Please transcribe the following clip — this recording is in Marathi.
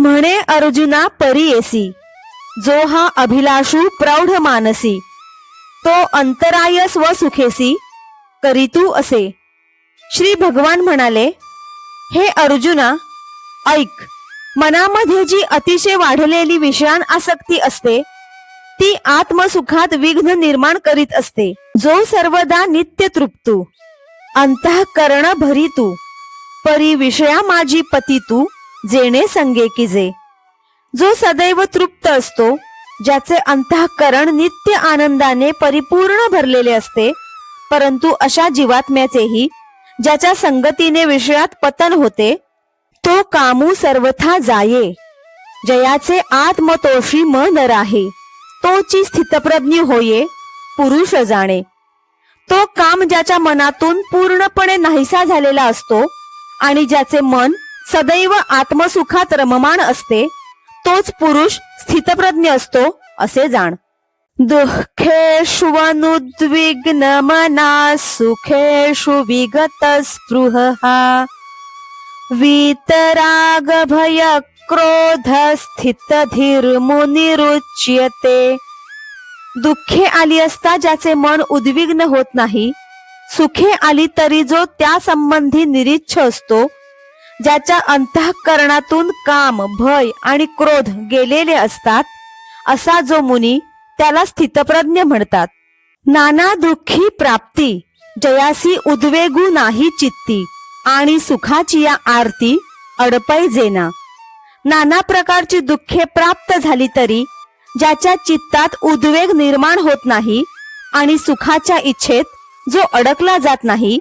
म्हणे अर्जुना परीयसी जो हा अभिलाषू प्रौढ मानसी तो अंतराय स्वसुखेसी करीतू असे. श्री भगवान म्हणाले हे अर्जुना ऐक मनामध्ये जी अतिशय वाढलेली विषयान आसक्ती असते ती आत्मसुखात विघ्न निर्माण करीत असते. जो सर्वदा नित्य तृप्तू अंतःकरण भरितू परी विषया माझी पती तू जेणे संगे किजे जो सदैव तृप्त असतो ज्याचे अंतःकरण नित्य आनंदाने परिपूर्ण भरलेले असते परंतु अशा जीवात्म्याचेही ज्याच्या संगतीने विषयात पतन होते तो कामू सर्वथा जाये. जयाचे आत्मतोषी मन राहे तोची स्थितप्रज्ञ होये पुरुष जाणे. तो काम ज्याच्या मनातून पूर्णपणे नाहीसा झालेला असतो आणि ज्याचे मन सदैव आत्मसुखात रममाण असते तोच पुरुष स्थितप्रज्ञ असतो असे जाण. दुःखेष्वनुद्विग्न मना सुखेषु विगत स्पृह. वीतराग भय क्रोध स्थित धीर मुनिरुच्यते दुःखे आली असता ज्याचे मन उद्विग्न होत नाही सुखे आली तरी जो त्या संबंधी निरीच्छ असतो ज्याच्या अंतःकरणातून काम भय आणि क्रोध गेलेले असतात असा जो मुनी त्याला स्थितप्रज्ञ म्हणतात. नाना दुःखी प्राप्ती जयासी उद्वेगू नाही चित्ती आणि सुखाची या आरती अडपै जेना. नाना प्रकारची दुःखे प्राप्त झाली तरी ज्याच्या चित्तात उद्वेग निर्माण होत नाही आणि सुखाच्या इच्छेत जो अडकला जात नाही